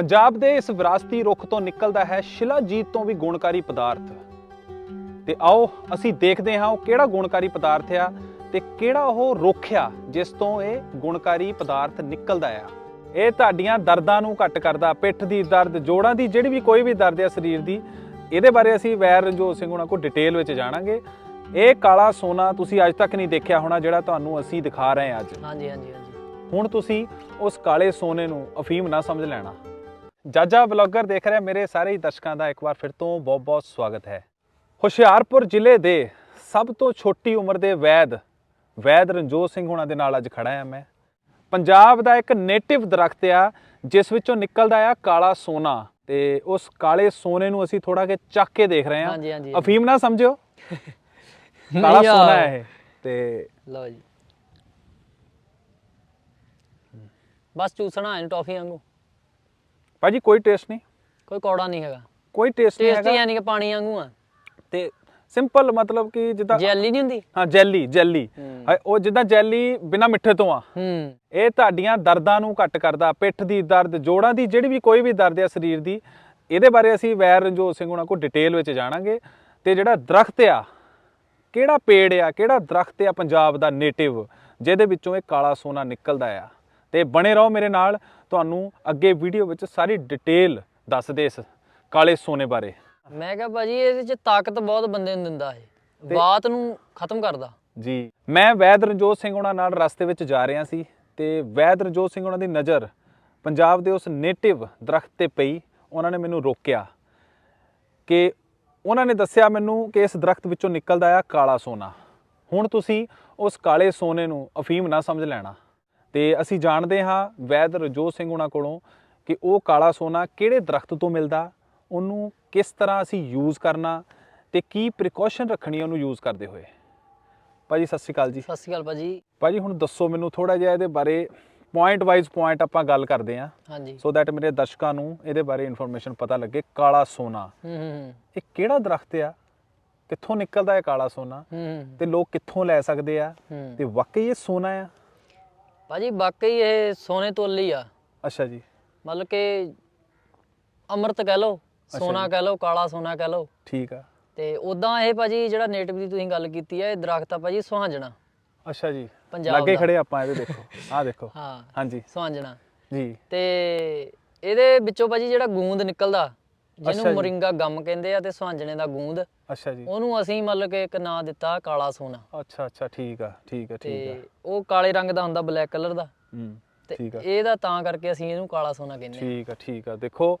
ਪੰਜਾਬ ਦੇ ਇਸ ਵਿਰਾਸਤੀ ਰੁੱਖ ਤੋਂ ਨਿਕਲਦਾ ਹੈ ਸ਼ਿਲਾਜੀਤ ਤੋਂ ਵੀ ਗੁਣਕਾਰੀ ਪਦਾਰਥ। ਤੇ ਆਓ ਅਸੀਂ ਦੇਖਦੇ ਹਾਂ ਉਹ ਕਿਹੜਾ ਗੁਣਕਾਰੀ ਪਦਾਰਥ ਆ ਤੇ ਕਿਹੜਾ ਉਹ ਰੁੱਖ ਆ ਜਿਸ ਤੋਂ ਇਹ ਗੁਣਕਾਰੀ ਪਦਾਰਥ ਨਿਕਲਦਾ ਆ। ਇਹ ਤੁਹਾਡੀਆਂ ਦਰਦਾਂ ਨੂੰ ਘੱਟ ਕਰਦਾ ਪਿੱਠ ਦੀ ਦਰਦ ਜੋੜਾਂ ਦੀ ਜਿਹੜੀ ਵੀ ਕੋਈ ਵੀ ਦਰਦ ਆ ਸਰੀਰ ਦੀ ਇਹਦੇ ਬਾਰੇ ਅਸੀਂ ਵੈਰ ਰਣਜੋਤ ਸਿੰਘ ਹੁਣਾਂ ਕੋਲ ਡਿਟੇਲ ਵਿੱਚ ਜਾਣਾਂਗੇ। ਇਹ ਕਾਲਾ ਸੋਨਾ ਤੁਸੀਂ ਅੱਜ ਤੱਕ ਨਹੀਂ ਦੇਖਿਆ ਹੋਣਾ ਜਿਹੜਾ ਤੁਹਾਨੂੰ ਅਸੀਂ ਦਿਖਾ ਰਹੇ ਹਾਂ ਅੱਜ। ਹਾਂਜੀ ਹਾਂਜੀ ਹਾਂਜੀ। ਹੁਣ ਤੁਸੀਂ ਉਸ ਕਾਲੇ ਸੋਨੇ ਨੂੰ ਅਫੀਮ ਨਾ ਸਮਝ ਲੈਣਾ। ਜਾਜਾ ਬਲੌਗਰ ਦੇਖ ਰਿਹਾ ਮੇਰੇ ਸਾਰੇ ਹੀ ਦਰਸ਼ਕਾਂ ਦਾ ਇੱਕ ਵਾਰ ਫਿਰ ਤੋਂ ਬਹੁਤ-ਬਹੁਤ ਸਵਾਗਤ ਹੈ। ਹੁਸ਼ਿਆਰਪੁਰ ਜ਼ਿਲ੍ਹੇ ਦੇ ਸਭ ਤੋਂ ਛੋਟੀ ਉਮਰ ਦੇ ਵੈਦ ਵੈਦ ਰਣਜੋਤ ਸਿੰਘ ਹੁਣਾਂ ਦੇ ਨਾਲ ਅੱਜ ਖੜਾ ਹਾਂ ਮੈਂ। ਪੰਜਾਬ ਦਾ ਇੱਕ ਨੇਟਿਵ ਦਰਖਤ ਆ ਜਿਸ ਵਿੱਚੋਂ ਨਿਕਲਦਾ ਆ ਕਾਲਾ ਸੋਨਾ ਤੇ ਉਸ ਕਾਲੇ ਸੋਨੇ ਨੂੰ ਅਸੀਂ ਥੋੜਾ ਕਿ ਚੱਕ ਕੇ ਦੇਖ ਰਹੇ ਹਾਂ। ਹਾਂਜੀ, ਹਾਂਜੀ। ਅਫੀਮ ਨਾ ਸਮਝਿਓ। ਕਾਲਾ। ਸੋਨਾ ਹੈ ਇਹ ਤੇ ਲਓ ਜੀ। ਬਸ ਚੂਸਣਾ ਇਹਨੂੰ ਟੌਫੀ ਵਾਂਗੂ। ਭਾਜੀ ਕੋਈ ਟੇਸਟ ਨਹੀਂ। ਕੋਈ ਕੌੜਾ ਨਹੀਂ ਹੈਗਾ। ਕੋਈ ਟੇਸਟ ਨਹੀਂ ਟੇਸਟੀ ਹੈਗਾ। ਯਾਨੀ ਕਿ ਪਾਣੀ ਵਾਂਗੂ ਆ। ਤੇ ਸਿੰਪਲ ਮਤਲਬ ਕਿ ਜਿੱਦਾਂ ਜੈਲੀ ਨਹੀਂ ਹੁੰਦੀ? ਹਾਂ ਜੈਲੀ ਜੈਲੀ। ਹੂੰ। ਹਾਂ, ਉਹ ਜਿੱਦਾਂ ਜੈਲੀ ਬਿਨਾ ਮਿੱਠੇ ਤੋਂ ਆ। ਹੂੰ। ਇਹ ਤੁਹਾਡੀਆਂ ਦਰਦਾਂ ਨੂੰ ਘੱਟ ਕਰਦਾ ਪਿੱਠ ਦੀ ਦਰਦ ਜੋੜਾਂ ਦੀ ਜਿਹੜੀ ਵੀ ਕੋਈ ਵੀ ਦਰਦ ਆ ਸਰੀਰ ਦੀ ਇਹਦੇ ਬਾਰੇ ਅਸੀਂ ਵੈਰ ਰਣਜੋਤ ਸਿੰਘ ਹੁਣਾਂ ਕੋਲ ਡਿਟੇਲ ਵਿੱਚ ਜਾਣਾਂਗੇ। ਤੇ ਜਿਹੜਾ ਦਰਖਤ ਆ ਕਿਹੜਾ ਪੇੜ ਆ ਕਿਹੜਾ ਦਰਖਤ ਆ ਪੰਜਾਬ ਦਾ ਨੇਟਿਵ ਜਿਹਦੇ ਵਿੱਚੋਂ ਇਹ ਕਾਲਾ ਸੋਨਾ ਨਿਕਲਦਾ ਆ। ਤੇ ਬਣੇ ਰਹੋ ਮੇਰੇ ਨਾਲ। ਤੁਹਾਨੂੰ ਅੱਗੇ ਵੀਡੀਓ ਵਿੱਚ ਸਾਰੀ ਡਿਟੇਲ ਦੱਸਦੇ ਇਸ ਕਾਲੇ ਸੋਨੇ ਬਾਰੇ। ਮੈਂ ਕਿਹਾ ਭਾਜੀ ਇਹਦੇ ਚ ਤਾਕਤ ਬਹੁਤ ਬੰਦੇ ਨੂੰ ਦਿੰਦਾ ਇਹ। ਬਾਤ ਨੂੰ ਖਤਮ ਕਰਦਾ। ਜੀ। ਮੈਂ ਵੈਦ ਰਣਜੋਤ ਸਿੰਘ ਉਹਨਾਂ ਨਾਲ ਰਸਤੇ ਵਿੱਚ ਜਾ ਰਿਹਾ ਸੀ ਤੇ ਵੈਦ ਰਣਜੋਤ ਸਿੰਘ ਉਹਨਾਂ ਦੀ ਨਜ਼ਰ ਪੰਜਾਬ ਦੇ ਉਸ ਨੇਟਿਵ ਦਰਖਤ ਤੇ ਪਈ। ਉਹਨਾਂ ਨੇ ਮੈਨੂੰ ਰੋਕਿਆ ਕਿ ਉਹਨਾਂ ਨੇ ਦੱਸਿਆ ਮੈਨੂੰ ਕਿ ਇਸ ਦਰਖਤ ਵਿੱਚੋਂ ਨਿਕਲਦਾ ਆ ਕਾਲਾ ਸੋਨਾ। ਹੁਣ ਤੁਸੀਂ ਉਸ ਕਾਲੇ ਸੋਨੇ ਨੂੰ ਅਫੀਮ ਨਾ ਸਮਝ ਲੈਣਾ। ਤੇ ਅਸੀਂ ਜਾਣਦੇ ਹਾਂ ਵੈਦ ਰਣਜੋਤ ਸਿੰਘ ਉਹਨਾਂ ਕੋਲੋਂ ਕਿ ਉਹ ਕਾਲਾ ਸੋਨਾ ਕਿਹੜੇ ਦਰਖਤ ਤੋਂ ਮਿਲਦਾ ਉਹਨੂੰ ਕਿਸ ਤਰ੍ਹਾਂ ਅਸੀਂ ਯੂਜ਼ ਕਰਨਾ ਤੇ ਕੀ ਪ੍ਰੀਕਾਸ਼ਨ ਰੱਖਣੀ ਉਹਨੂੰ ਯੂਜ਼ ਕਰਦੇ ਹੋਏ। ਭਾਜੀ ਸਤਿ ਸ਼੍ਰੀ ਅਕਾਲ ਜੀ। ਸਤਿ ਸ਼੍ਰੀ ਅਕਾਲ ਭਾਜੀ। ਭਾਜੀ ਹੁਣ ਦੱਸੋ ਮੈਨੂੰ ਥੋੜਾ ਜਿਹਾ ਇਹਦੇ ਬਾਰੇ ਪੁਆਇੰਟ ਵਾਈਜ਼ ਪੁਆਇੰਟ ਆਪਾਂ ਗੱਲ ਕਰਦੇ ਹਾਂ। ਹਾਂਜੀ। ਸੋ ਦੈਟ ਮੇਰੇ ਦਰਸ਼ਕਾਂ ਨੂੰ ਇਹਦੇ ਬਾਰੇ ਇਨਫੋਰਮੇਸ਼ਨ ਪਤਾ ਲੱਗੇ ਕਾਲਾ ਸੋਨਾ। ਹੂੰ ਹੂੰ ਇਹ ਕਿਹੜਾ ਦਰਖਤ ਆ? ਕਿੱਥੋਂ ਨਿਕਲਦਾ ਹੈ ਕਾਲਾ ਸੋਨਾ? ਤੇ ਲੋਕ ਕਿੱਥੋਂ ਲੈ ਸਕਦੇ ਆ? ਤੇ ਵਾਕਈ ਇਹ ਸੋਨਾ ਆ? ਭਾਜੀ ਵਾਕਈ ਇਹ ਸੋਨੇ ਤੋਲੀ ਆ। ਅੱਛਾ ਜੀ। ਮਤਲਬ ਕਿ ਅੰਮ੍ਰਿਤ ਕਹਿ ਲਓ ਸੋਨਾ। ਕਹਿ ਲਓ ਕਾਲਾ ਸੋਨਾ ਕਹਿ ਲਓ। ਠੀਕ ਆ। ਤੇ ਉਦਾਂ ਇਹ ਭਾਜੀ ਜਿਹੜਾ ਨੇਟਿਵ ਦੀ ਤੁਸੀਂ ਗੱਲ ਕੀਤੀ ਹੈ ਇਹ ਦਰਖਤ ਆ ਭਾਜੀ ਸੁਹਾਂਜਣਾ। ਅੱਛਾ ਜੀ। ਪੰਜਾਬ ਲੱਗੇ। ਖੜੇ ਆਪਾਂ ਇਹਦੇ ਦੇਖੋ ਆਹ ਦੇਖੋ। ਹਾਂ ਹਾਂਜੀ। ਸੁਹਾਂਜਣਾ। ਜੀ। ਤੇ ਇਹਦੇ ਵਿੱਚੋਂ ਭਾਜੀ ਜਿਹੜਾ ਗੂੰਦ ਨਿਕਲਦਾ ਅੱਛਾ ਜਿਹਨੂੰ ਜੀ। ਮੋਰਿੰਗਾ ਗਮ ਕਹਿੰਦੇ ਆ ਤੇ ਸੁਹਾਂਜਣੇ ਦਾ ਗੂੰਦ। ਅੱਛਾ ਜੀ। ਉਹਨੂੰ ਅਸੀਂ ਮਤਲਬ ਕਿ ਇੱਕ ਨਾਂ ਦਿੱਤਾ ਕਾਲਾ ਸੋਨਾ। ਅੱਛਾ ਅੱਛਾ ਠੀਕ ਆ ਠੀਕ ਆ ਠੀਕ ਆ। ਤੇ ਉਹ ਕਾਲੇ ਰੰਗ ਦਾ ਹੁੰਦਾ ਬਲੈਕ ਕਲਰ ਦਾ। ਹੂੰ ਤੇ ਠੀਕ ਆ। ਇਹਦਾ ਤਾਂ ਕਰਕੇ ਅਸੀਂ ਇਹਨੂੰ ਕਾਲਾ ਸੋਨਾ ਕਹਿੰਦੇ ਆ। ਠੀਕ ਆ ਠੀਕ ਆ। ਦੇਖੋ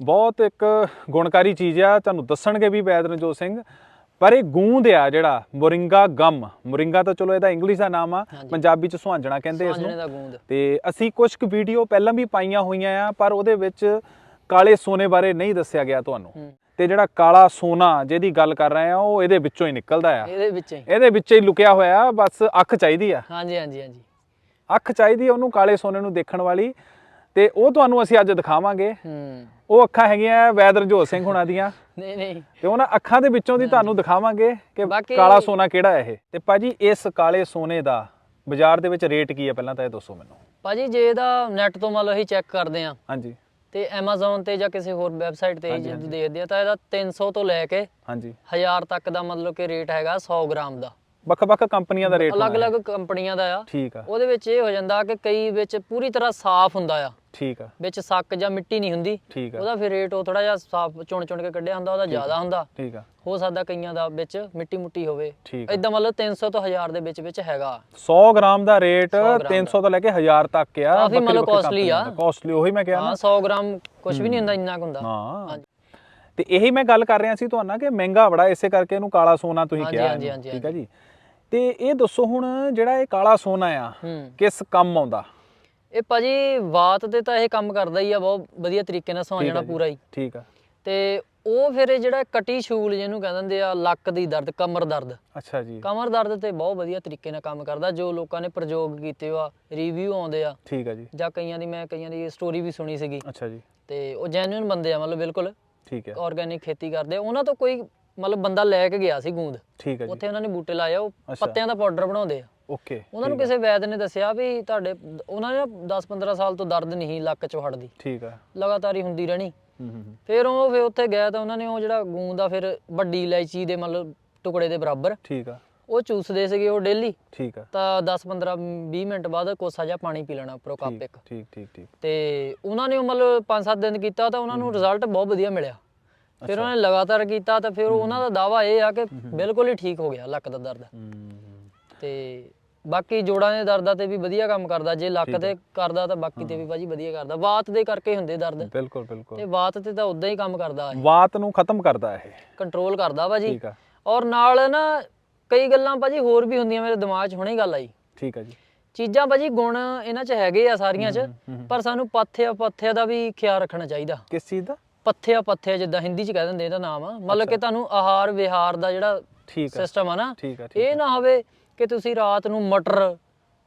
ਬਹੁਤ ਇੱਕ ਗੁਣਕਾਰੀ ਚੀਜ਼ ਆ ਤੁਹਾਨੂੰ ਦੱਸਣਗੇ ਵੀ ਵੈਦ ਰਣਜੋਤ ਸਿੰਘ। ਪਰ ਇਹ ਗੂੰਦ ਆ ਜਿਹੜਾ ਮੋਰਿੰਗਾ ਗਮ। ਮੋਰਿੰਗਾ ਤਾਂ ਚਲੋ ਇਹਦਾ ਇੰਗਲਿਸ਼ ਦਾ ਨਾਮ ਆ ਹਾਂਜੀ। ਪੰਜਾਬੀ ਚ ਸੁਹਾਂਜਣਾ ਕਹਿੰਦੇ ਇਸ ਸੁਹਾਂਜਣੇ ਨੂੰ ਦਾ ਗੂੰਦ। ਤੇ ਅਸੀਂ ਕੁਝ ਕੁ ਵੀਡੀਓ ਪਹਿਲਾਂ ਵੀ ਪਾਈਆਂ ਹੋਈਆਂ ਆ ਪਰ ਉਹਦੇ ਵਿੱਚ ਕਾਲੇ ਸੋਨੇ ਬਾਰੇ ਨਹੀਂ ਦੱਸਿਆ ਗਿਆ ਤੁਹਾਨੂੰ। ਤੇ ਜਿਹੜਾ ਕਾਲਾ ਸੋਨਾ ਜਿਹਦੀ ਗੱਲ ਕਰ ਰਹੇ ਆ ਉਹ ਇਹਦੇ ਵਿੱਚੋਂ ਹੀ ਨਿਕਲਦਾ ਆ। ਇਹਦੇ ਵਿੱਚ ਹੀ। ਇਹਦੇ ਵਿੱਚ ਹੀ ਲੁਕਿਆ ਹੋਇਆ ਬਸ ਅੱਖ ਚਾਹੀਦੀ ਆ। ਹਾਂਜੀ ਹਾਂਜੀ ਹਾਂਜੀ। ਅੱਖ ਚਾਹੀਦੀ ਆ ਉਹਨੂੰ ਕਾਲੇ ਸੋਨੇ ਨੂੰ ਦੇਖਣ ਵਾਲੀ। ਤੇ ਉਹ ਤੁਹਾਨੂੰ ਅਸੀਂ ਅੱਜ ਦਿਖਾਵਾਂਗੇ। ਹੂੰ। ਉਹ ਅੱਖਾਂ ਹੈਗੀਆਂ ਵੈਦ ਰਣਜੋਤ ਸਿੰਘ ਹੁਣਾਂ ਦੀਆਂ। ਨਹੀਂ ਨਹੀਂ। ਤੇ ਉਹਨਾਂ ਅੱਖਾਂ ਦੇ ਵਿੱਚੋਂ ਦੀ ਤੁਹਾਨੂੰ ਦਿਖਾਵਾਂਗੇ ਕਿ ਕਾਲਾ ਸੋਨਾ ਕਿਹੜਾ ਹੈ ਇਹ। ਤੇ ਭਾਜੀ ਇਸ ਕਾਲੇ ਸੋਨੇ ਦਾ ਬਾਜ਼ਾਰ ਦੇ ਵਿੱਚ ਰੇਟ ਕੀ ਹੈ ਪਹਿਲਾਂ ਤਾਂ ਇਹ ਦੱਸੋ ਮੈਨੂੰ। ਭਾਜੀ ਜੇ ਇਹਦਾ ਨੈਟ ਤੋਂ ਮੰਨ ਲਓ ਅਸੀਂ ਚੈੱਕ ਕਰਦੇ ਆ ਹਾਂਜੀ। ਤੇ Amazon ਤੇ ਜਾਂ ਕਿਸੇ ਹੋਰ ਵੈਬਸਾਈਟ ਤੇ ਹਾਂਜੀ, ਜੇ ਹਾਂਜੀ। ਦੇਖਦੇ ਆ ਤਾਂ ਇਹਦਾ 300 ਤੋਂ ਲੈ ਕੇ ਹਾਂਜੀ। 1000 ਤੱਕ ਦਾ ਮਤਲਬ ਕਿ ਰੇਟ ਹੈਗਾ 100 ਗ੍ਰਾਮ ਦਾ। ਵੱਖ-ਵੱਖ ਕੰਪਨੀਆਂ ਦਾ ਰੇਟ ਅਲੱਗ-ਅਲੱਗ ਕੰਪਨੀਆਂ ਦਾ ਆ। ਠੀਕ ਆ। ਉਹਦੇ ਵਿੱਚ ਇਹ ਹੋ ਜਾਂਦਾ ਕਿ ਕਈ ਵਿੱਚ ਪੂਰੀ ਤਰ੍ਹਾਂ ਸਾਫ਼ ਹੁੰਦਾ ਆ। ਠੀਕ ਆ। ਵਿੱਚ ਸੱਕ ਜਾਂ ਮਿੱਟੀ ਨਹੀਂ ਹੁੰਦੀ ਠੀਕ ਆ। ਉਹਦਾ ਫਿਰ ਰੇਟ ਉਹ ਥੋੜਾ ਜਿਹਾ ਸਾਫ਼ ਚੁਣ ਚੁਣ ਕੇ ਕੱਢਿਆ ਹੁੰਦਾ ਉਹਦਾ ਜ਼ਿਆਦਾ ਹੁੰਦਾ। ਠੀਕ ਆ। ਹੋ ਸਕਦਾ ਕਈਆਂ ਦਾ ਵਿੱਚ ਮਿੱਟੀ ਮੁੱਟੀ ਹੋਵੇ। ਠੀਕ ਆ। ਇਦਾਂ ਮਤਲਬ 300 ਤੋਂ 1000 ਦੇ ਵਿੱਚ ਵਿੱਚ ਹੈਗਾ। 100 ਗ੍ਰਾਮ ਦਾ ਰੇਟ 100 ਗ੍ਰਾਮ 300 ਤੋਂ ਲੈ ਕੇ 1000 ਤੱਕ ਆ। ਕਾਫੀ ਮਤਲਬ costly ਆ। ਕਾਸਟਲੀ ਉਹੀ ਮੈਂ ਕਿਹਾ ਹਾਂ ਨਾ 100 ਗ੍ਰਾਮ ਕੁਝ ਵੀ ਨਹੀਂ ਹੁੰਦਾ ਇੰਨਾ ਕੁ ਹੁੰਦਾ। ਹਾਂ। ਹਾਂਜੀ। ਤੇ ਇਹੀ ਮੈਂ ਗੱਲ ਕਰ ਰਿਹਾ ਸੀ ਤੁਹਾਨੂੰ ਕਿ ਮਹਿੰਗਾ ਬੜਾ ਇਸੇ ਕਰਕੇ ਇਹਨੂੰ ਕਾਲਾ ਸੋਨਾ ਤੁਸੀਂ ਹਾਂਜੀ, ਕਿਹਾ ਹਾਂਜੀ, ਇਹਨੂੰ, ਹਾਂਜੀ, ਠੀਕ ਆ ਜੀ। ਤੇ ਇਹ ਦੱਸੋ ਹੁਣ ਜਿਹੜਾ ਇਹ ਕਾਲਾ ਸੋਨਾ ਆ ਹੂੰ। ਕਿਸ ਕੰਮ ਆਉਂਦਾ? ਇਹ ਭਾਜੀ ਵਾਤ ਤੇ ਤਾਂ ਇਹ ਕੰਮ ਕਰਦਾ ਹੀ ਆ ਬਹੁਤ ਵਧੀਆ ਤਰੀਕੇ ਨਾਲ ਸੌਂ ਜਾਣਾ ਆ। ਪੂਰਾ ਹੀ। ਠੀਕ ਆ। ਤੇ ਉਹ ਫਿਰ ਇਹ ਜਿਹੜਾ ਕਟੀ ਸ਼ੂਲ ਜਿਹਨੂੰ ਕਹਿ ਦਿੰਦੇ ਆ ਲੱਕ ਦੀ ਦਰਦ ਕਮਰ ਦਰਦ। ਅੱਛਾ ਜੀ। ਕਮਰ ਦਰਦ ਤੇ ਬਹੁਤ ਵਧੀਆ ਤਰੀਕੇ ਨਾਲ ਕੰਮ ਕਰਦਾ ਜੋ ਲੋਕਾਂ ਨੇ ਪ੍ਰਯੋਗ ਕੀਤੇ ਆ ਰਿਵਿਊ ਆਉਂਦੇ ਆ। ਠੀਕ ਆ ਜੀ। ਜਾਂ ਕਈਆਂ ਦੀ ਮੈਂ ਕਈਆਂ ਦੀ ਸਟੋਰੀ ਵੀ ਸੁਣੀ ਸੀਗੀ। ਅੱਛਾ ਜੀ। ਤੇ ਉਹ ਜੈਨੂਇਨ ਬੰਦੇ ਆ ਮਤਲਬ ਬਿਲਕੁਲ ਠੀਕ ਹੈ ਆਰਗੈਨਿਕ ਖੇਤੀ ਕਰਦੇ ਆ। ਉਹਨਾਂ ਤੋਂ ਕੋਈ ਮਤਲਬ ਬੰਦਾ ਲੈ ਕੇ ਗਿਆ ਸੀ ਗੂੰਦ। ਠੀਕ ਹੈ ਜੀ। ਉੱਥੇ ਉਹਨਾਂ ਨੇ ਬੂਟੇ ਲਾਏ ਆ ਉਹ। ਪੱਤਿਆਂ ਦਾ ਪਾਊਡਰ ਬਣਾਉਂਦੇ ਆ। ਓਕੇ ਉਹਨਾਂ ਨੂੰ ਕਿਸੇ ਵੈਦ ਨੇ ਦੱਸਿਆ ਵੀ ਤੁਹਾਡੇ ਉਹਨਾਂ ਨੇ 10-15 ਸਾਲ ਤੋਂ ਦਰਦ ਨਹੀਂ ਲੱਕ 'ਚੋਂ ਹਟਦੀ। ਠੀਕ ਆ। ਲਗਾਤਾਰ ਹੀ ਹੁੰਦੀ ਰਹਿਣੀ। ਹੂੰ ਹੂੰ ਹੂੰ, ਫਿਰ ਉਹ ਫਿਰ ਉੱਥੇ ਗਿਆ ਤਾਂ ਉਹਨਾਂ ਨੇ ਉਹ ਜਿਹੜਾ ਗੂੰਦ ਆ ਫਿਰ ਵੱਡੀ ਇਲਾਇਚੀ ਦੇ ਮਤਲਬ ਟੁਕੜੇ ਦੇ ਬਰਾਬਰ ਠੀਕ ਆ। ਉਹ ਚੂਸਦੇ ਸੀਗੇ ਉਹ ਡੇਲੀ। ਠੀਕ ਆ। ਤਾਂ 10-15 20 ਮਿੰਟ ਬਾਅਦ ਕੋਸਾ ਜਿਹਾ ਪਾਣੀ ਪੀ ਲੈਣਾ ਉੱਪਰੋਂ ਕੱਪ ਇੱਕ। ਠੀਕ ਠੀਕ ਠੀਕ। ਤੇ ਉਹਨਾਂ ਨੇ ਮਤਲਬ 5-7 ਦਿਨ ਕੀਤਾ ਤਾਂ ਉਹਨਾਂ ਨੂੰ ਰਿਜ਼ਲਟ ਬਹੁਤ ਵਧੀਆ ਮਿਲਿਆ। ਫਿਰ ਉਹਨਾਂ ਨੇ ਲਗਾਤਾਰ ਕੀਤਾ ਤਾਂ ਫਿਰ ਉਹਨਾਂ ਦਾ ਦਾਵਾ ਇਹ ਆ ਕਿ ਬਿਲਕੁਲ ਹੀ ਠੀਕ ਹੋ ਗਿਆ ਲੱਕ ਦਾ ਦਰਦ। ਹੂੰ ਹੂੰ, ਤੇ ਬਾਕੀ ਜੋੜਾਂ ਦੇ ਦਰਦਾਂ ਤੇ ਵੀ ਵਧੀਆ ਕੰਮ ਕਰਦਾ ਜੇ ਲੱਕ ਤੇ ਕਰਦਾ ਤਾਂ ਬਾਕੀ ਤੇ ਵੀ ਭਾਜੀ ਵਧੀਆ ਕਰਦਾ। ਵਾਤ ਦੇ ਕਰਕੇ ਹੁੰਦੇ ਦਰਦ। ਬਿਲਕੁਲ ਤੇ ਬਿਲਕੁਲ ਵਾਤ ਤੇ ਤਾਂ ਉਦਾਂ ਹੀ ਕੰਮ ਕਰਦਾ ਇਹ। ਵਾਤ ਨੂੰ ਖਤਮ ਕਰਦਾ ਇਹ। ਕੰਟਰੋਲ ਕਰਦਾ ਭਾਜੀ। ਠੀਕ ਆ। ਔਰ ਨਾਲ ਨਾ ਕਈ ਗੱਲਾਂ ਭਾਜੀ ਹੋਰ ਵੀ ਹੁੰਦੀਆਂ ਮੇਰੇ ਦਿਮਾਗ 'ਚ ਹੁਣੇ ਗੱਲ ਆਈ। ਠੀਕ ਆ ਜੀ। ਚੀਜ਼ਾਂ ਭਾਜੀ ਗੁਣ ਇਹਨਾਂ 'ਚ ਹੈਗੇ ਆ ਸਾਰੀਆਂ 'ਚ ਪਰ ਸਾਨੂੰ ਪੱਥਿਆ ਪੱਥਿਆ ਦਾ ਵੀ ਖਿਆਲ ਰੱਖਣਾ ਚਾਹੀਦਾ। ਕਿਸ ਚੀਜ਼ ਦਾ? ਪੱਥਿਆ ਪੱਥਿਆ ਜਿੱਦਾਂ ਹਿੰਦੀ 'ਚ ਕਹਿ ਦਿੰਦੇ ਇਹਦਾ ਨਾਮ। ਆ ਮਤਲਬ ਕਿ ਤੁਹਾਨੂੰ ਆਹਾਰ ਵਿਹਾਰ ਦਾ ਜਿਹੜਾ ਠੀਕ ਆ। ਸਿਸਟਮ ਆ ਨਾ ਇਹ ਨਾ ਹੋਵੇ ਕਿ ਤੁਸੀਂ ਰਾਤ ਨੂੰ ਮਟਰ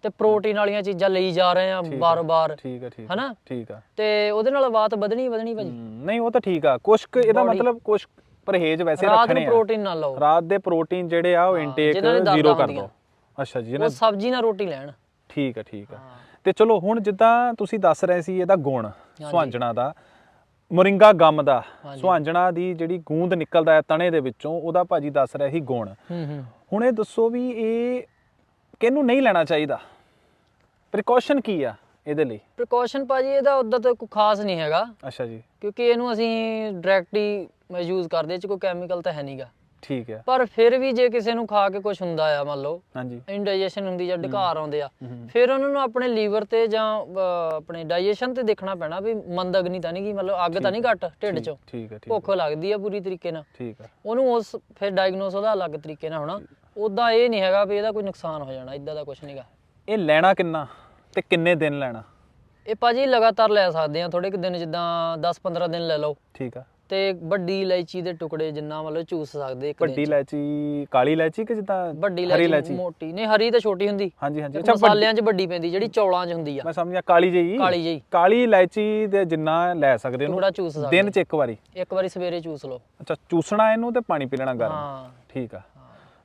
ਤੇ ਪ੍ਰੋਟੀਨ ਵਾਲੀਆਂ ਚੀਜ਼ਾਂ ਲਈ ਜਾ ਰਹੇ ਆ ਬਾਰ-ਬਾਰ। ਠੀਕ ਆ ਠੀਕ ਹਨਾ? ਠੀਕ ਆ। ਤੇ ਉਹਦੇ ਨਾਲ ਬਾਤ ਵਧਣੀ ਵਧਣੀ ਭਾਜੀ। ਨਹੀਂ ਉਹ ਤਾਂ ਠੀਕ ਆ। ਕੁਛ ਕੁ ਇਹਦਾ ਮਤਲਬ ਕੁਛ ਪਰਹੇਜ਼ ਵੈਸੇ ਰਾਤ ਰੱਖਣੇ ਨੂੰ ਆ। ਪ੍ਰੋਟੀਨ ਨਾ ਲਓ। ਰਾਤ ਦੇ ਪ੍ਰੋਟੀਨ ਜਿਹੜੇ ਆ ਉਹ ਇਨਟੇਕ ਨੇ ਜ਼ੀਰੋ ਕਰ। ਦਿਓ ਅੱਛਾ ਜੀ ਉਹ ਨਾ ਸਬਜ਼ੀ ਨਾਲ ਰੋਟੀ ਲੈਣ। ਠੀਕ ਆ ਠੀਕ ਆ। ਤੇ ਚਲੋ ਹੁਣ ਜਿੱਦਾਂ ਤੁਸੀਂ ਦੱਸ ਰਹੇ ਸੀ ਇਹਦਾ ਗੁਣ ਸੁਹਾਂਜਣਾ ਦਾ ਮੋਰਿੰਗਾ ਗਮ ਦਾ ਸੁਹਾਂਜਣਾ ਦੀ ਜਿਹੜੀ ਗੂੰਦ ਨਿਕਲਦਾ ਹੈ ਤਣੇ ਦੇ ਵਿੱਚੋਂ ਉਹਦਾ ਭਾਜੀ ਦੱਸ ਰਿਹਾ ਸੀ ਗੁਣ। ਹੁਣ ਇਹ ਦੱਸੋ ਵੀ ਇਹ ਕਿਹਨੂੰ ਨਹੀਂ ਲੈਣਾ ਚਾਹੀਦਾ? ਪ੍ਰੀਕਾਸ਼ਨ ਕੀ ਆ ਇਹਦੇ ਲਈ? ਪ੍ਰੀਕਾਸ਼ਨ ਭਾਜੀ ਇਹਦਾ ਉਦਾਂ ਤਾਂ ਕੋਈ ਖਾਸ ਨਹੀਂ ਹੈਗਾ। ਅੱਛਾ ਜੀ। ਕਿਉਂਕਿ ਇਹਨੂੰ ਅਸੀਂ ਡਾਇਰੈਕਟ ਹੀ ਯੂਜ਼ ਕਰਦੇ ਇਹ ਚ ਕੋਈ ਕੈਮੀਕਲ ਤਾਂ ਹੈ ਨਹੀਂਗਾ ਠੀਕ ਹੈ। ਪਰ ਫਿਰ ਵੀ ਜੇ ਕਿਸੇ ਨੂੰ ਖਾ ਕੇ ਕੁਝ ਹੁੰਦਾ ਆ ਮੰਨ ਲਓ ਹਾਂਜੀ। ਇੰਡਾਈਜੈਸ਼ਨ ਹੁੰਦੀ ਜਾਂ ਢਕਾਰ ਆਉਂਦੇ ਆ। ਫਿਰ ਉਹਨਾਂ ਨੂੰ ਆਪਣੇ ਲੀਵਰ ਤੇ ਜਾਂ ਆਪਣੇ ਡਾਈਜੈਸ਼ਨ ਤੇ ਦੇਖਣਾ ਪੈਣਾ ਵੀ ਮੰਦ ਅਗਨੀ ਤਾਂ ਨਹੀਂ ਗੀ ਮਤਲਬ ਅੱਗ ਤਾਂ ਨਹੀਂ ਘੱਟ ਢਿੱਡ ਚੋਂ। ਠੀਕ ਹੈ ਭੁੱਖ ਲੱਗਦੀ ਆ ਪੂਰੀ ਤਰੀਕੇ ਨਾਲ। ਠੀਕ ਹੈ। ਉਹਨੂੰ ਉਸ ਫਿਰ ਡਾਇਗਨੋਸ ਉਹਦਾ ਅਲੱਗ ਤਰੀਕੇ ਨਾਲ ਹੋਣਾ। ਉਦਾਂ ਇਹ ਨਹੀਂ ਹੈਗਾ ਵੀ ਇਹਦਾ ਕੋਈ ਨੁਕਸਾਨ ਹੋ ਜਾਣਾ ਇਦਾਂ ਦਾ ਕੁਝ ਨਹੀਂਗਾ ਇਹ ਲੈਣਾ ਕਿੰਨਾ ਤੇ ਕਿੰਨੇ ਦਿਨ ਲੈਣਾ? ਇਹ ਭਾਜੀ ਲਗਾਤਾਰ ਲੈ ਸਕਦੇ ਆ ਥੋੜੇ ਕੁ ਦਿਨ ਜਿੱਦਾਂ 10-15 ਦਿਨ ਲੈ ਲਓ। ਠੀਕ ਆ ਤੇ ਵੱਡੀ ਇਲਾਇਚੀ ਦੇ ਟੁਕੜੇ ਜਿੰਨਾ ਮਤਲਬ ਚੂਸ ਸਕਦੇ ਇੱਕ ਦਿਨ ਵੱਡੀ 'ਚ। ਇਲਾਇਚੀ ਕਾਲੀ ਇਲਾਇਚੀ ਕਿ ਜਿੱਦਾਂ ਵੱਡੀ ਹਰੀ ਇਲਾਇਚੀ ਮੋਟੀ। ਨਹੀਂ ਹਰੀ ਤਾਂ ਛੋਟੀ ਹੁੰਦੀ। ਹਾਂਜੀ ਹਾਂਜੀ। ਅੱਛਾ ਵੱਡੀ- ਮਸਾਲਿਆਂ 'ਚ ਵੱਡੀ ਪੈਂਦੀ ਜਿਹੜੀ ਚੌਲਾਂ 'ਚ ਹੁੰਦੀ ਆ। ਮੈਂ ਸਮਝਿਆ ਕਾਲੀ ਜਿਹੀ? ਕਾਲੀ ਜਿਹੀ। ਕਾਲੀ ਇਲਾਇਚੀ ਦੇ ਜਿੰਨਾ ਲੈ ਸਕਦੇ ਉਹਨੂੰ ਚੂਸ ਸਕਦੇ। ਦਿਨ ਚ ਇੱਕ ਵਾਰੀ? ਇੱਕ ਵਾਰੀ ਸਵੇਰੇ ਚੂਸ ਲਓ। ਅੱਛਾ ਚੂਸਣਾ ਇਹਨੂੰ ਤੇ ਪਾਣੀ ਪੀ ਲੈਣਾ ਗਰਮ? ਹਾਂ। ਠੀਕ ਆ।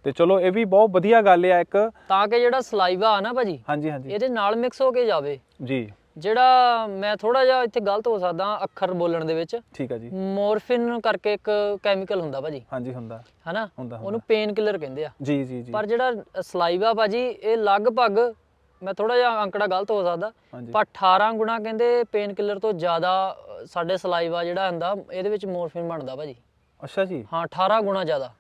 ਤੇ ਚਲੋ ਇਹ ਵੀ ਬਹੁਤ ਵਧੀਆ ਗੱਲ ਆ ਇੱਕ। ਤਾਂ ਕਿ ਜਿਹੜਾ ਸਲਾਈਵਾ ਆ ਨਾ ਭਾਜੀ ਹਾਂਜੀ ਹਾਂਜੀ। ਇਹਦੇ ਨਾਲ ਮਿਕਸ ਹੋ ਕੇ ਜਾਵੇ। ਜੀ। ਜਿਹੜਾ ਮੈਂ ਥੋੜਾ ਜਿਹਾ ਇੱਥੇ ਗਲਤ ਹੋ ਸਕਦਾ ਅੱਖਰ ਬੋਲਣ ਦੇ ਵਿੱਚ। ਠੀਕ ਆ ਜੀ। ਮੋਰਫਿਨ ਕਰਕੇ ਇੱਕ ਕੈਮੀਕਲ ਹੁੰਦਾ ਭਾਜੀ। ਹਾਂਜੀ ਹੁੰਦਾ। ਹਨਾ? ਹੁੰਦਾ ਉਹਨੂੰ ਪੇਨ ਕਿਲਰ ਕਹਿੰਦੇ ਆ। ਜੀ ਜੀ ਜੀ। ਪਰ ਜਿਹੜਾ ਸਲਾਈਵਾ ਭਾਜੀ ਇਹ ਲਗਭਗ ਮੈਂ ਥੋੜਾ ਜਿਹਾ ਅੰਕੜਾ ਗਲਤ ਹੋ ਸਕਦਾ। ਹਾਂਜੀ। ਪਰ 18 ਗੁਣਾ ਕਹਿੰਦੇ ਪੇਨ ਕਿਲਰ ਤੋਂ ਜ਼ਿਆਦਾ ਅ, ਸਾਡੇ ਸਲਾਈਵਾ ਜਿਹੜਾ ਹੁੰਦਾ ਇਹਦੇ ਵਿੱਚ ਮੋਰਫਿਨ ਬਣਦਾ ਭਾਜੀ। ਅੱਛਾ ਜੀ। ਹਾਂ 18 ਗੁਣਾ ਜ਼ਿਆਦਾ।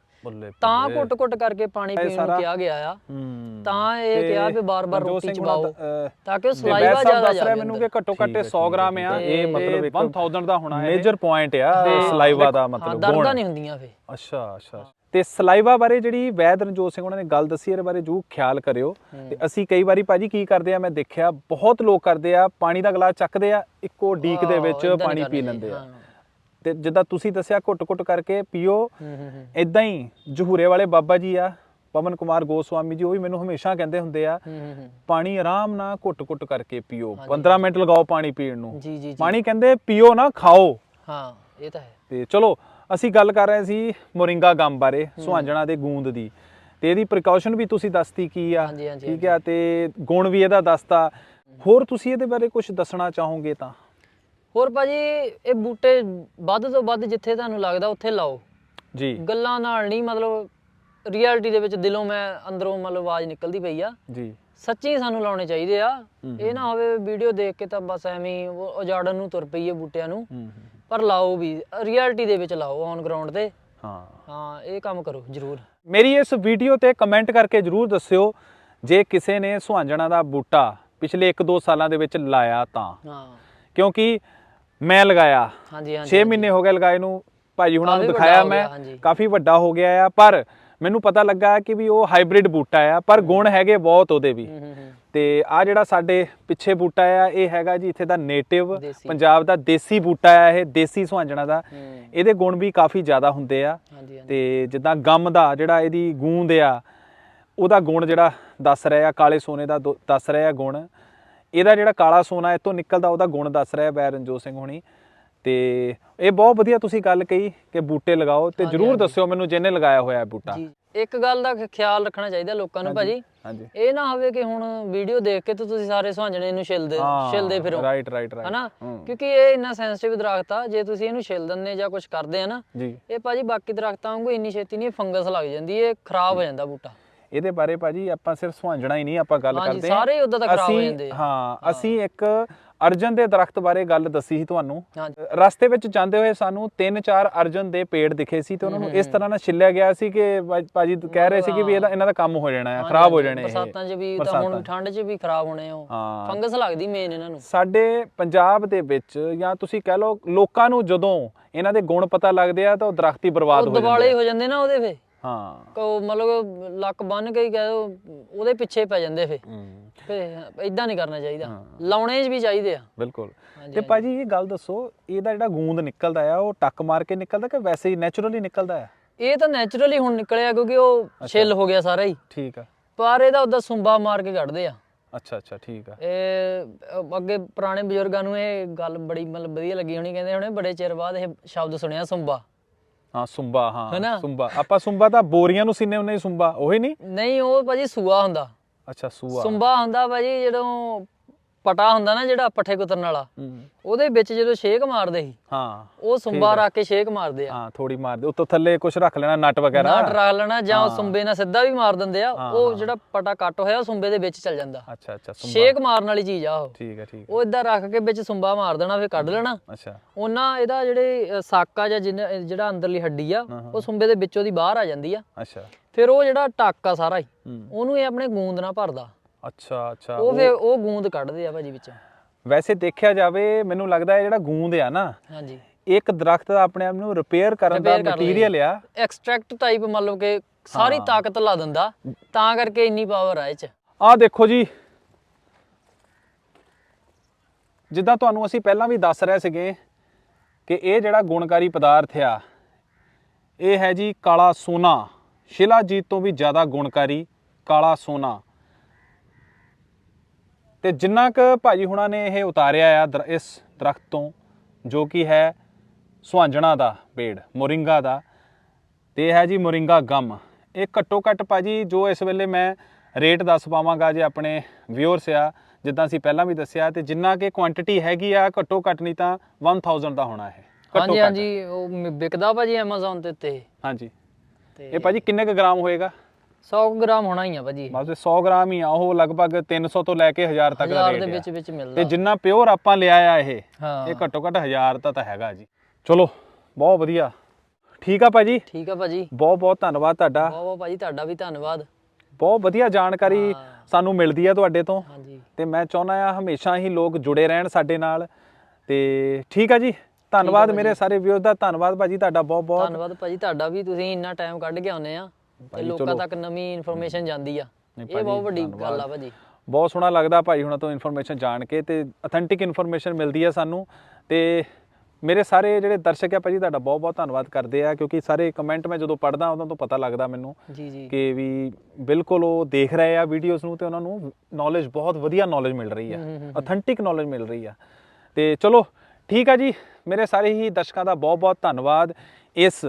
ਤਾਂ ਘੁੱਟ-ਘੁੱਟ ਕਰਕੇ ਪਾਣੀ ਪੀਣ ਨੂੰ ਕਿਹਾ ਗਿਆ ਆ। ਹੂੰ। ਤਾਂ ਇਹ ਕਿਹਾ ਵੀ ਬਾਰ-ਬਾਰ ਰੋਟੀ ਚਬਾਓ। ਤਾਂ ਕਿ ਉਹ ਸਲਾਈਵਾ ਜ਼ਿਆਦਾ ਦੱਸ ਰਿਹਾ ਜਾਵੇ ਮੈਨੂੰ। ਕਿ ਘੱਟੋ ਘੱਟ 100 ਗ੍ਰਾਮ ਆ ਇਹ ਮਤਲਬ ਇੱਕ 1000 ਦਾ ਹੋਣਾ ਮੇਜਰ ਪੁਆਇੰਟ ਆ ਸਲਾਈਵਾ ਦਾ ਮਤਲਬ ਹਾਂ ਗੁਣ। ਦਰਦਾਂ ਨਹੀਂ ਹੁੰਦੀਆਂ ਫੇ ਅੱਛਾ ਅੱਛਾ। ਤੇ ਸਲਾਈਵਾ ਬਾਰੇ ਜਿਹੜੀ ਵੈਦ ਰਣਜੋਤ ਸਿੰਘ ਉਹਨਾਂ ਨੇ ਗੱਲ ਦੱਸੀ ਇਹਦੇ ਬਾਰੇ ਜੂ ਖਿਆਲ ਕਰਿਓ। ਤੇ ਅਸੀਂ ਕਈ ਵਾਰੀ ਭਾਜੀ ਕੀ ਕਰਦੇ ਆ ਮੈਂ ਦੇਖਿਆ ਬਹੁਤ ਲੋਕ ਕਰਦੇ ਆ ਪਾਣੀ ਦਾ ਗਲਾਸ ਚੱਕਦੇ ਆ ਇੱਕੋ ਡੀਕ ਦੇ ਵਿੱਚ ਪਾਣੀ ਪੀ ਲੈਂਦੇ ਆ। ਹਾਂ। ਤੇ ਜਿੱਦਾਂ ਤੁਸੀਂ ਦੱਸਿਆ ਘੁੱਟ-ਘੁੱਟ ਕਰਕੇ ਪੀਓ। ਇਦਾਂ ਹੀ ਜਹੂਰੇ ਵਾਲੇ ਬਾਬਾ ਜੀ ਆ ਪਵਨ ਕੁਮਾਰ ਗੋਸਵਾਮੀ ਜੀ ਉਹ ਵੀ ਮੈਨੂੰ ਹਮੇਸ਼ਾ ਕਹਿੰਦੇ ਹੁੰਦੇ ਆ ਪਾਣੀ ਆਰਾਮ ਨਾਲ ਘੁੱਟ-ਘੁੱਟ ਕਰਕੇ ਪੀਓ। 15 ਮਿੰਟ ਲਗਾਓ ਪਾਣੀ ਪੀਣ ਨੂੰ। ਪਾਣੀ ਕਹਿੰਦੇ ਪੀਓ ਨਾ ਖਾਓ। ਹਾਂ ਇਹ ਤਾਂ ਹੈ। ਤੇ ਚਲੋ ਅਸੀਂ ਗੱਲ ਕਰ ਰਹੇ ਸੀ ਮੋਰਿੰਗਾ ਗਮ ਬਾਰੇ ਸੁਹਾਂਜਣਾ ਦੇ ਗੂੰਦ ਦੀ। ਤੇ ਇਹਦੀ ਪ੍ਰੀਕਾਸ਼ਨ ਵੀ ਤੁਸੀਂ ਦੱਸਤੀ ਕੀ ਆ। ਠੀਕ ਆ ਤੇ ਗੁਣ ਵੀ ਇਹਦਾ ਦੱਸਤਾ। ਹੋਰ ਤੁਸੀਂ ਇਹਦੇ ਬਾਰੇ ਕੁਝ ਦੱਸਣਾ ਚਾਹੋਗੇ ਤਾਂ? ਹੋਰ ਭਾਜੀ ਇਹ ਬੂਟੇ ਵੱਧ ਤੋਂ ਵੱਧ ਜਿੱਥੇ ਤੁਹਾਨੂੰ ਲੱਗਦਾ ਉੱਥੇ ਲਾਓ। ਜੀ। ਗੱਲਾਂ ਨਾਲ ਨਹੀਂ ਮਤਲਬ ਰਿਐਲਿਟੀ ਦੇ ਵਿੱਚ ਦਿਲੋਂ ਮੈਂ ਅੰਦਰੋਂ ਮਤਲਬ ਆਵਾਜ਼ ਨਿਕਲਦੀ ਪਈ ਆ। ਜੀ। ਸੱਚੀ ਸਾਨੂੰ ਲਾਉਣੇ ਚਾਹੀਦੇ ਆ। ਇਹ ਨਾ ਹੋਵੇ ਵੀਡੀਓ ਦੇਖ ਕੇ ਤਾਂ ਬਸ ਐਵੇਂ ਉਹ ਉਜਾੜਨ ਨੂੰ ਤੁਰ ਪਈਏ ਬੂਟਿਆਂ ਨੂੰ। ਪਰ ਲਾਓ ਵੀ ਰਿਐਲਿਟੀ ਦੇ ਵਿੱਚ ਲਾਓ ਔਨ ਗਰਾਊਂਡ ਤੇ। ਹਾਂ। ਹਾਂ ਇਹ ਕੰਮ ਕਰੋ ਜ਼ਰੂਰ। ਮੇਰੀ ਇਸ ਵੀਡੀਓ ਤੇ ਕਮੈਂਟ ਕਰਕੇ ਜਰੂਰ ਦੱਸਿਓ ਜੇ ਕਿਸੇ ਨੇ ਸੁਹਾਂਜਣਾ ਦਾ ਬੂਟਾ ਪਿਛਲੇ 1-2 ਸਾਲਾਂ ਦੇ ਵਿੱਚ ਲਾਇਆ ਤਾਂ। ਹਾਂ। ਕਿਉਂਕਿ ਮੈਂ ਲਗਾਇਆ। ਹਾਂਜੀ ਹਾਂਜੀ 6 ਮਹੀਨੇ ਹੋ ਗਏ ਲਗਾਏ ਨੂੰ। ਭਾਜੀ ਹੁਣਾਂ ਨੂੰ ਕਾਫੀ ਦਿਖਾਇਆ ਹੋ ਮੈਂ। ਗਿਆ, ਹਾਂਜੀ। ਕਾਫੀ ਵੱਡਾ ਹੋ ਗਿਆ ਆ ਪਰ ਮੈਨੂੰ ਪਤਾ ਲੱਗਾ ਕਿ ਵੀ ਉਹ ਹਾਈਬ੍ਰਿਡ ਬੂਟਾ ਆ ਪਰ ਗੁਣ ਹੈਗੇ ਬਹੁਤ ਉਹਦੇ ਵੀ। ਹੂੰ ਹੂੰ ਹੂੰ। ਤੇ ਆ ਜਿਹੜਾ ਸਾਡੇ ਪਿੱਛੇ ਬੂਟਾ ਆ ਇਹ ਹੈਗਾ ਜੀ ਇੱਥੇ ਦਾ ਨੇਟਿਵ ਦੇਸੀ। ਪੰਜਾਬ ਦਾ ਦੇਸੀ ਬੂਟਾ ਆ ਇਹ ਦੇਸੀ ਸੁਹਾਂਜਣਾ ਦਾ। ਹੂੰ। ਇਹਦੇ ਗੁਣ ਵੀ ਕਾਫੀ ਜ਼ਿਆਦਾ ਹੁੰਦੇ ਆ। ਹਾਂਜੀ ਹਾਂਜੀ। ਤੇ ਜਿੱਦਾਂ ਗਮ ਦਾ ਜਿਹੜਾ ਇਹਦੀ ਗੂੰਦ ਆ ਉਹਦਾ ਗੁਣ ਜਿਹੜਾ ਦੱਸ ਰਿਹਾ ਆ ਕਾਲੇ ਸੋਨੇ ਦਾ ਦੋ- ਦੱਸ ਰਿਹਾ ਆ ਗੁਣ। ਇਹਦਾ ਜਿਹੜਾ ਕਾਲਾ ਸੋਨਾ ਇਹ ਤੋਂ ਨਿਕਲਦਾ ਉਹਦਾ ਗੁਣ ਦੱਸ ਰਿਹਾ ਬੈ ਰਣਜੋਤ ਸਿੰਘ ਹੁਣੀ। ਤੇ ਇਹ ਬਹੁਤ ਵਧੀਆ ਤੁਸੀਂ ਗੱਲ ਕਹੀ ਕਿ ਬੂਟੇ ਲਗਾਓ ਤੇ ਜਰੂਰ। ਦੱਸਿਓ ਮੈਨੂੰ ਜਿਹਨੇ ਲਗਾਇਆ ਹੋਇਆ ਹੈ ਬੂਟਾ। ਇੱਕ ਗੱਲ ਦਾ ਖਿਆਲ ਰੱਖਣਾ ਚਾਹੀਦਾ ਲੋਕਾਂ ਨੂੰ ਭਾਜੀ। ਇਹ ਨਾ ਹੋਵੇ ਕਿ ਹੁਣ ਵੀਡੀਓ ਦੇਖ ਕੇ ਤੇ ਤੁਸੀਂ ਸਾਰੇ ਸੁਹਾਂਜਣੇ ਨੂੰ ਛਿਲਦੇ ਛਿਲਦੇ ਫਿਰੋ। ਰਾਈਟ ਰਾਈਟ ਰਾਈਟ ਹਨਾ? ਕਿਉਂਕਿ ਇਹ ਇੰਨਾ ਸੈਂਸਿਟਿਵ ਦਰਖਤ ਆ ਜੇ ਤੁਸੀਂ ਇਹਨੂੰ ਛਿਲ ਦਿੰਦੇ ਜਾਂ ਕੁਝ ਕਰਦੇ ਆ ਨਾ ਇਹ ਭਾਜੀ ਬਾਕੀ ਦਰਖਤਾਂ ਵਾਂਗੂ ਇੰਨੀ ਛੇਤੀ ਨਹੀਂ ਫੰਗਸ ਲੱਗ ਜਾਂਦੀ ਇਹ ਖਰਾਬ ਹੋ ਜਾਂਦਾ ਬੂਟਾ। ਇਹਦੇ ਬਾਰੇ ਭਾਜੀ ਆਪਾਂ ਸਿਰਫ ਸੁਹਾਂਜਣਾ ਹੀ ਨਹੀਂ ਆਪਾਂ ਗੱਲ ਹਾਂਜੀ, ਕਰਦੇ ਹਾਂ। ਸਾਰੇ ਹੀ ਉੱਦਾਂ ਖਰਾਬ ਹੋ ਅਸੀਂ- ਜਾਂਦੇ ਆ। ਹਾਂ ਅਸੀਂ ਇੱਕ ਅਰਜਨ ਦੇ ਦਰਖਤ ਬਾਰੇ ਗੱਲ ਦੱਸੀ ਸੀ ਤੁਹਾਨੂੰ। ਹਾਂਜੀ। ਰਸਤੇ ਵਿੱਚ ਜਾਂਦੇ ਹੋਏ ਸਾਨੂੰ ਤਿੰਨ ਚਾਰ ਅਰਜਨ ਦੇ ਪੇੜ ਦਿਖੇ ਸੀ ਤੇ ਉਹਨਾਂ ਨੂੰ ਇਸ ਤਰ੍ਹਾਂ ਨਾਲ ਛਿੱਲਿਆ ਗਿਆ ਸੀ ਕਿ ਭਾ- ਭਾਜੀ ਕਹਿ ਰਹੇ ਸੀ ਕਿ ਵੀ ਇਹਦਾ ਇਹਨਾਂ ਦਾ ਕੰਮ ਹੋ ਜਾਣਾ ਹੈ ਖਰਾਬ ਹੋ ਜਾਣੇ ਇਹ। ਬਰਸਾਤਾਂ 'ਚ ਵੀ ਤਾਂ ਬਰਸਾਤਾਂ। ਹੁਣ ਠੰਡ 'ਚ ਵੀ ਖਰਾਬ ਹੋਣੇ ਆ ਉਹ। ਹਾਂ। ਫੰਗਸ ਲੱਗਦੀ ਮੇਨ ਇਹਨਾਂ ਨੂੰ। ਸਾਡੇ ਪੰਜਾਬ ਦੇ ਵਿੱਚ ਜਾਂ ਤੁਸੀਂ ਕਹਿ ਲਓ ਲੋਕਾਂ ਨੂੰ ਜਦੋਂ ਇਹਨਾਂ ਦੇ ਗੁਣ ਪਤਾ ਲੱਗਦੇ ਆ ਤਾਂ ਉਹ ਦਰਖਤ ਹੀ ਬਰਬਾਦ ਉਹ ਹੋ ਜਾਂਦੇ ਦਿਵਾਲੇ ਹੋ ਜਾਂਦੇ ਨਾ ਉਹਦੇ ਫੇ ਹਾਂ। ਕੋ ਮਤਲਬ ਲੱਕ ਬੰਨ ਕੇ ਹੀ ਕਹਿ ਉਹਦੇ ਪਿੱਛੇ ਪੈ ਜਾਂਦੇ ਫੇ ਹੂੰ, ਫੇ ਇਦਾਂ ਨਹੀਂ ਕਰਨਾ ਚਾਹੀਦਾ। ਲਾਉਣੇ ਵੀ ਚਾਹੀਦੇ ਆ। ਬਿਲਕੁਲ। ਹਾਂਜੀ, ਤੇ ਭਾਜੀ ਇਹ ਗੱਲ ਦੱਸੋ ਇਹਦਾ ਜਿਹੜਾ ਗੂੰਦ ਨਿਕਲਦਾ ਆ ਉਹ ਟੱਕ ਮਾਰ ਕੇ ਨਿਕਲਦਾ ਕਿ ਵੈਸੇ ਹੀ ਨੇਚਰਲੀ ਨਿਕਲਦਾ ਆ? ਇਹ ਤਾਂ ਨੇਚਰਲੀ ਹੁਣ ਨਿਕਲਿਆ ਕਿਉਂਕਿ ਉਹ ਛਿੱਲ ਹੋ ਗਿਆ ਸਾਰਾ ਹੀ। ਠੀਕ ਆ। ਪਰ ਇਹਦਾ ਉਹਦਾ ਸੁੰਬਾ ਮਾਰ ਕੇ ਕੱਢਦੇ ਆ। ਅੱਛਾ ਅੱਛਾ ਠੀਕ ਆ। ਇਹ ਅਹ ਅੱਗੇ ਪੁਰਾਣੇ ਬਜ਼ੁਰਗਾਂ ਨੂੰ ਇਹ ਗੱਲ ਬੜੀ ਮਤਲਬ ਵਧੀਆ ਲੱਗੀ ਹੋਣੀ ਕਹਿੰਦੇ ਹੋਣੇ ਬੜੇ ਚਿਰ ਬਾਅਦ ਇਹ ਸ਼ਬਦ ਸੁਣਿਆ ਸੁੰਬਾ। ਹਾਂ ਸੁੰਬਾ ਹੈਨਾ? ਹਾਂ ਸੁੰਬਾ। ਆਪਾਂ ਸੁੰਬਾ ਤਾਂ ਬੋਰੀਆਂ ਨੂੰ ਸਿੰਨੇ ਹੁੰਨੇ ਸੁੰਬਾ। ਉਹੀ ਨਹੀਂ? ਨਹੀਂ ਉਹ ਭਾਜੀ ਸੂਆ ਹੁੰਦਾ। ਅੱਛਾ ਸੂਆ। ਸੁੰਬਾ ਹੁੰਦਾ ਭਾਜੀ ਜਦੋਂ ਪਟਾ ਹੁੰਦਾ ਨਾ ਜਿਹੜਾ ਪੱਠੇ ਕੁਤਰਨ ਵਾਲਾ ਉਹਦੇ ਵਿੱਚ ਜਦੋਂ ਛੇਕ ਮਾਰਦੇ ਸੀ ਹਾਂ ਉਹ ਸੁੰਬਾ ਰੱਖ ਕੇ ਛੇਕ ਮਾਰਦੇ ਆ। ਹਾਂ ਥੋੜੀ ਮਾਰ ਦੇ ਉੱਤੋਂ ਥੱਲੇ ਕੁਝ ਰੱਖ ਲੈਣਾ ਨਟ ਵਗੈਰਾ। ਨਾ ਡਰਾ ਲੈਣਾ ਜਾਂ ਉਹ ਸੁੰਬੇ ਨਾਲ ਸਿੱਧਾ ਵੀ ਮਾਰ ਦਿੰਦੇ ਆ ਉਹ ਜਿਹੜਾ ਪਟਾ ਕੱਟ ਹੋਇਆ ਉਹ ਸੁੰਬੇ ਦੇ ਵਿੱਚ ਚੱਲ ਜਾਂਦਾ। ਅੱਛਾ ਅੱਛਾ ਸੁੰਬਾ। ਛੇਕ ਮਾਰਨ ਵਾਲੀ ਚੀਜ਼ ਆ ਉਹ। ਠੀਕ ਹੈ ਠੀਕ ਉਹ ਇਦਾਂ ਰੱਖ ਕੇ ਵਿੱਚ ਸੁੰਬਾ ਮਾਰ ਦੇਣਾ ਫਿਰ ਕੱਢ ਲੈਣਾ। ਅੱਛਾ। ਉਹਨਾਂ ਇਹਦਾ ਜਿਹੜੇ ਸਾਕਾ ਜਾਂ ਜਿਹੜਾ ਅੰਦਰਲੀ ਹੱਡੀ ਆ ਉਹ ਸੁੰਬੇ ਦੇ ਵਿੱਚੋਂ ਦੀ ਬਾਹਰ ਆ ਜਾਂਦੀ ਆ। ਅੱਛਾ। ਫਿਰ ਉਹ ਜਿਹੜਾ ਟੱਕ ਆ ਸਾਰਾ ਹੂੰ। ਉਹਨੂੰ ਇਹ ਆਪਣੇ ਗੂੰਦ ਨਾਲ ਭਰਦਾ। ਅੱਛਾ ਅੱਛਾ। ਉਹ ਫਿਰ ਉਹ ਗੂੰਦ ਕੱਢਦੇ ਆ ਭਾਜੀ ਵਿੱਚੋਂ। ਵੈਸੇ ਦੇਖਿਆ ਜਾਵੇ ਮੈਨੂੰ ਲੱਗਦਾ ਹੈ ਜਿਹੜਾ ਗੂੰਦ ਆ ਨਾ ਹਾਂਜੀ। ਇੱਕ ਦਰਖਤ ਦਾ ਆਪਣੇ ਆਪ ਨੂੰ ਰਿਪੇਅਰ ਕਰਨ ਦਾ ਮਟੀਰੀਅਲ ਆ। ਐਕਸਟ੍ਰੈਕਟ ਟਾਈਪ ਮਤਲਬ ਕਿ ਸਾਰੀ ਤਾਕਤ ਲਾ ਦਿੰਦਾ ਤਾਂ ਕਰਕੇ ਇੰਨੀ ਪਾਵਰ ਆ ਇਹ ਚ। ਆਹ ਦੇਖੋ ਜੀ। ਜਿੱਦਾਂ ਤੁਹਾਨੂੰ ਅਸੀਂ ਪਹਿਲਾਂ ਵੀ ਦੱਸ ਰਹੇ ਸੀਗੇ ਕਿ ਇਹ ਜਿਹੜਾ ਗੁਣਕਾਰੀ ਪਦਾਰਥ ਆ ਇਹ ਹੈ ਜੀ ਕਾਲਾ ਸੋਨਾ। ਸ਼ਿਲਾਜੀਤ ਤੋਂ ਵੀ ਜ਼ਿਆਦਾ ਗੁਣਕਾਰੀ ਕਾਲਾ ਸੋਨਾ। ਤੇ ਜਿੰਨਾ ਕੁ ਭਾਜੀ ਹੁਣਾਂ ਨੇ ਇਹ ਉਤਾਰਿਆ ਆ ਇਸ ਦਰਖਤ ਤੋਂ ਜੋ ਕਿ ਹੈ ਸੁਹਾਂਜਣਾ ਦਾ ਪੇੜ ਮੋਰਿੰਗਾ ਦਾ ਤੇ ਇਹ ਹੈ ਜੀ ਮੋਰਿੰਗਾ ਗਮ। ਇਹ ਘੱਟੋ ਘੱਟ ਭਾਜੀ ਜੋ ਇਸ ਵੇਲੇ ਮੈਂ ਰੇਟ ਦੱਸ ਪਾਵਾਂਗਾ ਜੇ ਆਪਣੇ ਵਿਊਅਰਸ ਆ ਜਿੱਦਾਂ ਅਸੀਂ ਪਹਿਲਾਂ ਵੀ ਦੱਸਿਆ ਤੇ ਜਿੰਨਾ ਕਿ ਕੁਆਂਟੀਟੀ ਹੈਗੀ ਆ ਘੱਟੋ ਘੱਟ ਨਹੀਂ ਤਾਂ 1000 ਦਾ ਹੋਣਾ ਇਹ ਘੱਟੋ ਹਾਂਜੀ। ਹਾਂਜੀ ਉਹ ਵਿਕਦਾ ਭਾਜੀ Amazon ਤੇ ਉੱਤੇ ਹਾਂਜੀ। ਤੇ ਇਹ ਭਾਜੀ ਕਿੰਨੇ ਕੁ ਗ੍ਰਾਮ ਹੋਏਗਾ? 100 ਗ੍ਰਾਮ ਹੋਣਾ ਹੀ ਆ ਭਾਜੀ। ਬਸ ਇਹ 100 ਗ੍ਰਾਮ ਹੀ ਆ ਉਹ ਲਗਭਗ 300 ਤੋਂ ਲੈ ਕੇ 1000 ਤੱਕ ਦਾ ਹਜ਼ਾਰ ਦੇ ਰੇਟ ਵਿੱਚ ਆ ਵਿੱਚ ਤੇ ਮਿਲਦਾ ਜਿੰਨਾ ਪਿਓਰ ਆਪਾਂ ਲਿਆ ਆ ਇਹ ਹਾਂ। ਇਹ ਘੱਟੋ ਘੱਟ 1000 ਤਾਂ ਤਾਂ ਹੈਗਾ ਜੀ। ਚਲੋ ਬਹੁਤ ਵਧੀਆ। ਠੀਕ ਆ ਭਾਜੀ? ਠੀਕ ਆ ਭਾਜੀ। ਬਹੁਤ ਬਹੁਤ ਧੰਨਵਾਦ ਤੁਹਾਡਾ। ਬਹੁਤ ਬਹੁਤ ਭਾਜੀ ਤੁਹਾਡਾ ਵੀ ਧੰਨਵਾਦ। ਬਹੁਤ ਵਧੀਆ ਜਾਣਕਾਰੀ ਹਾਂ। ਸਾਨੂੰ ਮਿਲਦੀ ਹੈ ਤੁਹਾਡੇ ਤੋਂ। ਹਾਂਜੀ। ਤੇ ਮੈਂ ਚਾਹੁੰਦਾ ਆ ਹਮੇਸ਼ਾ ਹੀ ਲੋਕ ਜੁੜੇ ਰਹਿਣ ਸਾਡੇ ਨਾਲ। ਤੇ ਠੀਕ ਆ ਜੀ। ਧੰਨਵਾਦ ਮੇਰੇ ਸਾਰੇ ਵਿਊਅਰਸ ਦਾ। ਧੰਨਵਾਦ ਭਾਜੀ ਤੁਹਾਡਾ ਬਹੁਤ ਬਹੁਤ। ਧੰਨਵਾਦ ਭਾਜੀ ਤੁਹਾਡਾ ਵੀ ਤੁਸੀਂ ਇੰਨਾ ਟਾਈਮ ਕੱਢ ਕੇ ਆਉਂਦੇ ਆ। ਤੇ ਲੋਕਾਂ। ਤੱਕ ਨਵੀਂ ਇਨਫੋਰਮੇਸ਼ਨ ਜਾਂਦੀ ਆ। ਇਹ ਬਹੁਤ ਵੱਡੀ। ਗੱਲ ਆ ਭਾਜੀ। ਬਹੁਤ ਸੋਹਣਾ ਲੱਗਦਾ ਭਾਈ ਹੁਣਾਂ ਤੋਂ ਇਨਫੋਰਮੇਸ਼ਨ ਜਾਣ ਕੇ ਤੇ ਅਥੈਂਟਿਕ ਇਨਫੋਰਮੇਸ਼ਨ ਮਿਲਦੀ ਹੈ ਸਾਨੂੰ। ਤੇ ਮੇਰੇ ਸਾਰੇ ਜਿਹੜੇ ਦਰਸ਼ਕ ਆ ਭਾਜੀ ਤੁਹਾਡਾ ਬਹੁਤ ਬਹੁਤ ਧੰਨਵਾਦ ਕਰਦੇ ਆ ਕਿਉਂਕਿ ਸਾਰੇ ਕਮੈਂਟ ਮੈਂ ਜਦੋਂ ਪੜਦਾ ਉਹਨਾਂ ਤੋਂ ਪਤਾ ਲੱਗਦਾ ਮੈਨੂੰ ਜੀ ਜੀ। ਕਿ ਵੀ ਬਿਲਕੁਲ ਉਹ ਦੇਖ ਰਹੇ ਆ ਵੀਡੀਓਜ਼ ਨੂੰ ਤੇ ਉਹਨਾਂ ਨੂੰ ਨੌਲੇਜ ਬਹੁਤ ਵਧੀਆ ਨੌਲੇਜ ਮਿਲ ਰਹੀ ਆ। ਅਥੈਂਟਿਕ ਨੌਲੇਜ ਮਿਲ ਰਹੀ ਆ। ਤੇ ਚਲੋ ਠੀਕ ਆ ਜੀ। ਮੇਰੇ ਸਾਰੇ ਹੀ ਦਰਸ਼ਕਾਂ ਦਾ ਬਹੁਤ ਬਹੁਤ ਧੰਨਵਾਦ ਇਸ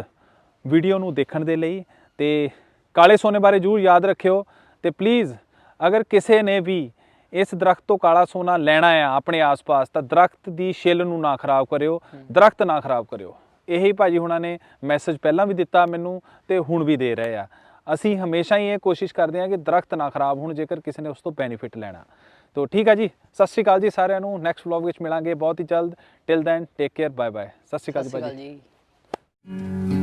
ਵੀਡੀਓ ਨੂੰ ਦੇਖਣ ਦੇ ਲਈ। ਤੇ ਕਾਲੇ ਸੋਨੇ ਬਾਰੇ ਜਰੂਰ ਯਾਦ ਰੱਖਿਓ ਤੇ ਪਲੀਜ਼ ਅਗਰ ਕਿਸੇ ਨੇ ਵੀ ਇਸ ਦਰਖਤ ਤੋਂ ਕਾਲਾ ਸੋਨਾ ਲੈਣਾ ਆ ਆਪਣੇ ਆਸ-ਪਾਸ ਤਾਂ ਦਰਖਤ ਦੀ ਛਿੱਲ ਨੂੰ ਨਾ ਖਰਾਬ ਕਰਿਓ ਦਰਖਤ ਨਾ ਖਰਾਬ ਕਰਿਓ। ਇਹੀ ਭਾਜੀ ਹੁਣਾਂ ਨੇ ਮੈਸੇਜ ਪਹਿਲਾਂ ਵੀ ਦਿੱਤਾ ਮੈਨੂੰ ਤੇ ਹੁਣ ਵੀ ਦੇ ਰਹੇ ਆ। ਅਸੀਂ ਹਮੇਸ਼ਾ ਹੀ ਇਹ ਕੋਸ਼ਿਸ਼ ਕਰਦੇ ਹਾਂ ਕਿ ਦਰਖਤ ਨਾ ਖਰਾਬ ਹੋਣ ਜੇਕਰ ਕਿਸੇ ਨੇ ਉਸ ਤੋਂ ਬੈਨੀਫਿਟ ਲੈਣਾ। ਤੋ ਠੀਕ ਆ ਜੀ ਸਤਿ ਸ਼੍ਰੀ ਅਕਾਲ ਜੀ ਸਾਰਿਆਂ ਨੂੰ ਨੈਕਸਟ ਵਲੌਗ ਵਿੱਚ ਮਿਲਾਂਗੇ ਬਹੁਤ ਹੀ ਜਲਦ। Till then take care bye bye ਸਤਿ ਸ਼੍ਰੀ ਅਕਾਲ ਜੀ ਭਾਜੀ।